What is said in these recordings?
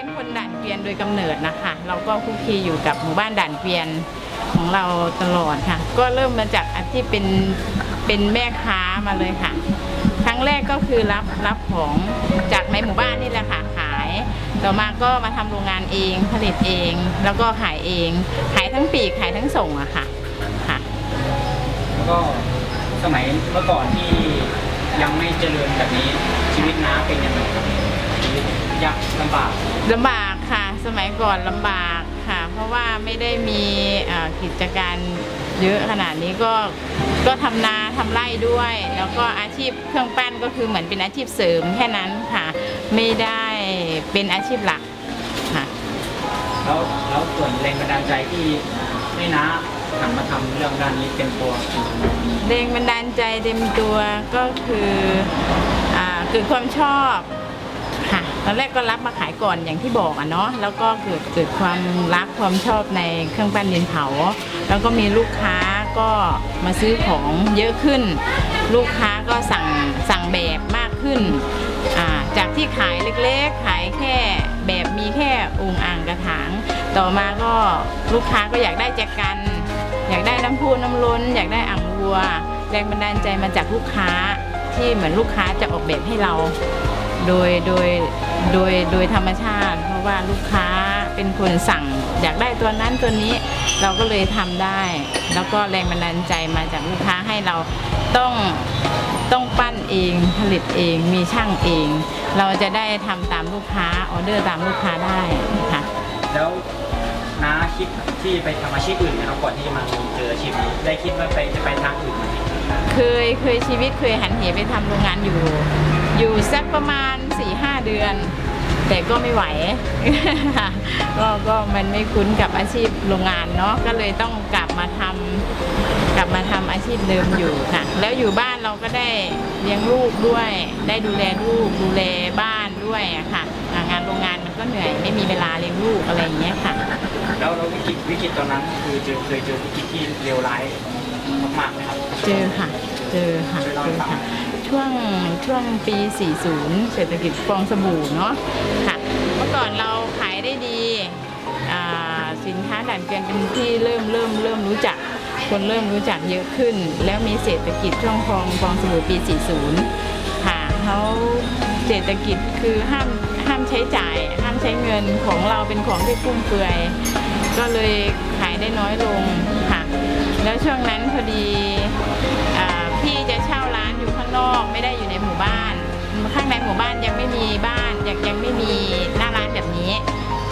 เป็นคนด่านเกวียนโดยกำเนิดนะคะ เราก็คุกคีอยู่กับหมู่บ้านด่านเกวียนของเราตลอดค่ะ ก็เริ่มมาจากอาชีพเป็นเป็นแม่ค้ามาเลยค่ะ ครั้งแรกก็คือรับรับของจากในหมู่บ้านนี่แหละค่ะขาย ต่อมาก็มาทำโรงงานเองผลิตเอง แล้วก็ขายเอง ขายทั้งปีกขายทั้งส่งอะค่ะค่ะ แล้วก็สมัยเมื่อก่อนที่ยังไม่เจริญแบบนี้ชีวิตน้าเป็นยังไงครับ ยากลำบากลำบากค่ะ สมัยก่อนลำบากค่ะ เพราะว่าไม่ได้มีเอ่อกิจการเยอะขนาดนี้ก็ก็ทำนาทำไร่ด้วย แล้วก็อาชีพเครื่องปั้นก็คือเหมือนเป็นอาชีพเสริมแค่นั้นค่ะ ไม่ได้เป็นอาชีพหลักค่ะแล้วแล้วส่วนแรงบันดาลใจที่ให้น้าหันมาทำเรื่องด้านนี้เป็นตัวคือแรงบันดาลใจเต็มตัวก็คืออ่าเกิดความชอบค่ะ ตอนแรกก็รับมาขายก่อนอย่างที่บอกอะเนาะแล้วก็เกิดเกิดความรักความชอบในเครื่องปั้นดินเผา แล้วก็มีลูกค้าก็มาซื้อของเยอะขึ้น ลูกค้าก็สั่งสั่งแบบมากขึ้น จากที่ขายเล็กๆ ขายแค่แบบมีแค่องค์อ่างกระถาง ต่อมาก็ลูกค้าก็อยากได้แจกัน อยากได้น้ำพุน้ำล้น อยากได้อ่างวัว แรงบันดาลใจมาจากลูกค้า ที่เหมือนลูกค้าจะออกแบบให้เรา โดยโดยโดยโดยธรรมชาติ เพราะว่าลูกค้าเป็นคนสั่ง อยากได้ตัวนั้นตัวนี้เราก็เลยทำได้ แล้วก็แรงบันดาลใจมาจากลูกค้าให้เราต้องต้องปั้นเองผลิตเองมีช่างเอง เราจะได้ทำตามลูกค้าออเดอร์ตามลูกค้าได้ค่ะแล้วน้าคิดที่ไปทำอาชีพอื่นนะครับก่อนที่จะมาเจออาชีพนี้ได้คิดว่าไปจะไปทางอื่นไหม เคยเคยชีวิตเคยหันเหไปทำโรงงานอยู่ อยู่สักประมาณ4ี่ห้าเดือน แต่ก็ไม่ไหว ก็ก็มันไม่คุ้นกับอาชีพโรงงานเนาะก็เลยต้องกลับมาทำกลับมาทำอาชีพเดิมอยู่ค่ะ แล้วอยู่บ้านเราก็ได้เลี้ยงลูกด้วย ได้ดูแลลูกดูแลบ้านด้วยอะค่ะ งานโรงงานมันก็เหนื่อยไม่มีเวลาเลี้ยงลูกอะไรอย่างเงี้ยค่ะ แล้วแล้ววิกฤตวิกฤตตอนนั้นคือเจอเคยเจอวิกฤตที่เลวร้าย มากๆไหมครับ เจอค่ะ เจอค่ะเจอค่ะ ช่วงช่วงปี 40 เศรษฐกิจฟองสบู่เนาะค่ะ เมื่อก่อนเราขายได้ดีอ่าสินค้าด่านเกวียนเป็นที่เริ่มเริ่มเริ่มรู้จัก คนเริ่มรู้จักเยอะขึ้น แล้วมีเศรษฐกิจช่วงฟองฟองสบู่ปี 40 ค่ะเขาเศรษฐกิจคือห้ามห้ามใช้จ่าย ห้ามใช้เงินของเราเป็นของที่ฟุ่มเฟือย ก็เลยขายได้น้อยลง แล้วช่วงนั้นพอดีอพี่จะเช่าร้านอยู่ข้างนอกไม่ได้อยู่ในหมู่บ้าน ข้างในหมู่บ้านยังไม่มีบ้านยังยังไม่มีหน้าร้านแบบนี้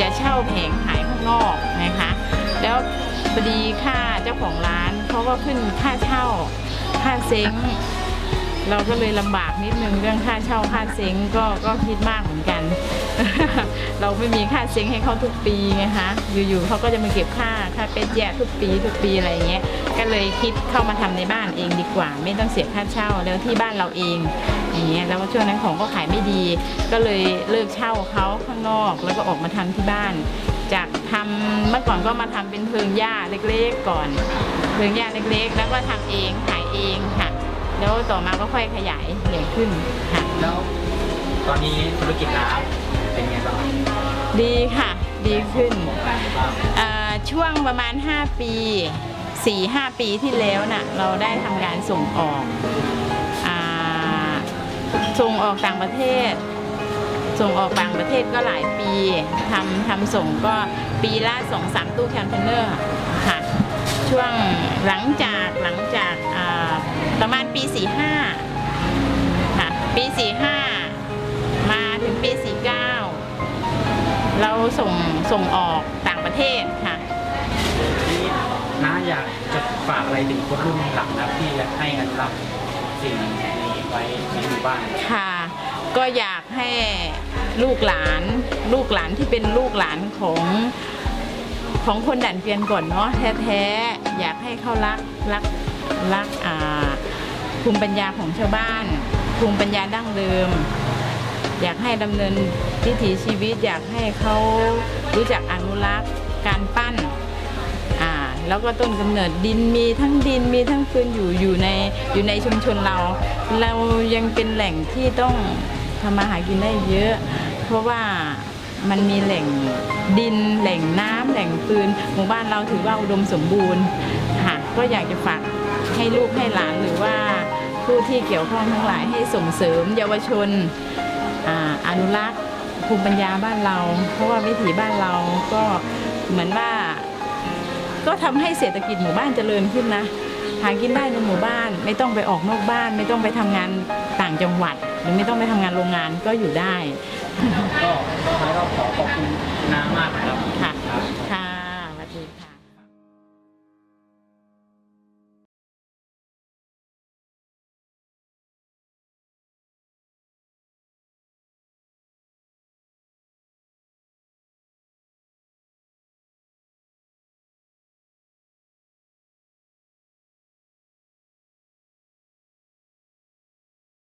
จะเช่าแผงขายข้างนอกนะคะ แล้วพอดีค่าเจ้าของร้านเขาก็ขึ้นค่าเช่าค่าเซ้งเราก็เลยลำบากนิดนึงเรื่องค่าเช่าค่าเซ้งก็ก็คิดมากเหมือนกัน เราไม่มีค่าเซ้งให้เขาทุกปีไงคะอยู่ๆเขาก็จะมาเก็บค่าค่าเป็ดแยะทุกปีทุกปีอะไรเงี้ยก็เลยคิดเข้ามาทำในบ้านเองดีกว่า ไม่ต้องเสียค่าเช่าแล้วที่บ้านเราเองอย่างเงี้ยแล้วช่วงนั้นของก็ขายไม่ดี ก็เลยเลิกเช่าเขาข้างนอก แล้วก็ออกมาทำที่บ้าน จากทำเมื่อก่อนก็มาทำเป็นเพิงหญ้าเล็กๆก่อน เพิงหญ้าเล็กๆ แล้วก็ทำเองขายเองค่ะแล้วต่อมาก็ค่อยขยายใหญ่ขึ้นค่ะแล้วตอนนี้ธุรกิจน้ำเป็น ไงบ้างดีค่ะ ดีขึ้นเอ่อช่วงประมาณ 5 ปี 4-5 ปีที่แล้วน่ะเราได้ทำการส่งออกอาส่งออกต่างประเทศ ส่งออกต่างประเทศก็หลายปีทำทำส่งก็ปีละสองสามตู้แคนเทนเนอร์ค่ะ ช่วงหลังจากหลังจากอ่าประมาณปี 45ค่ะปี 45 เราส่งส่งออกต่างประเทศค่ะที่น้าอยากจะฝากอะไรถึงคนรุ่นหลังนะครับที่อยากให้อนุรักษ์สิ่งนี้ไว้ในหมู่บ้านค่ะ ก็อยากให้ลูกหลานลูกหลานที่เป็นลูกหลานของของคนดันเกวียนก่อนเนาะแท้ๆอยากให้เขารักรักรักอ่าภูมิปัญญาของชาวบ้าน ภูมิปัญญาดั้งเดิม อยากให้ดำเนินวิถีชีวิต อยากให้เขารู้จักอนุรักษ์การปั้นอ่าแล้วก็ต้นกำเนิดดินมีทั้งดินมีทั้งฟืนอยู่อยู่ในอยู่ในชุมชนเรา เรายังเป็นแหล่งที่ต้องทำมาหากินได้เยอะ เพราะว่ามันมีแหล่งดินแหล่งน้ำแหล่งปืนหมู่บ้านเราถือว่าอุดมสมบูรณ์ค่ะก็อยากจะฝากให้ลูกให้หลานหรือว่าผู้ที่เกี่ยวข้องทั้งหลายให้ส่งเสริมเยาวชน อาอนุรักษ์ภูมิปัญญาบ้านเรา เพราะว่าวิถีบ้านเราก็เหมือนว่า ก็ทำให้เศรษฐกิจหมู่บ้านเจริญขึ้นนะหากินได้ในหมู่บ้าน ไม่ต้องไปออกนอกบ้าน ไม่ต้องไปทำงานต่างจังหวัด หรือไม่ต้องไปทำงานโรงงานก็อยู่ได้ก็สุดท้ายก็ขอขอบคุณน้ามากนะครับค่ะ